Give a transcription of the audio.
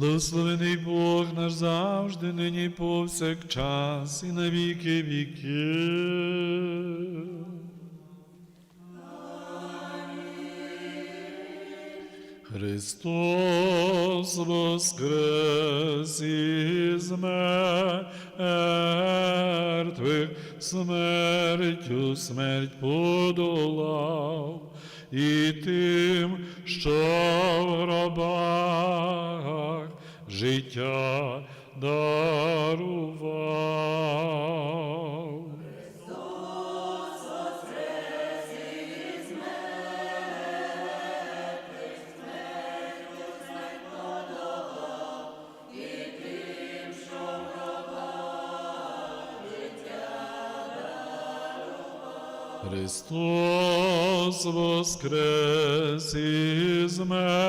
Благословений Бог наш завжди, нині повсякчас, і на віки віки. Христос воскрес із мертвих, смертю смерть подолав, і тим, що в гробах життя дарував. Христос воскрес із мертвих,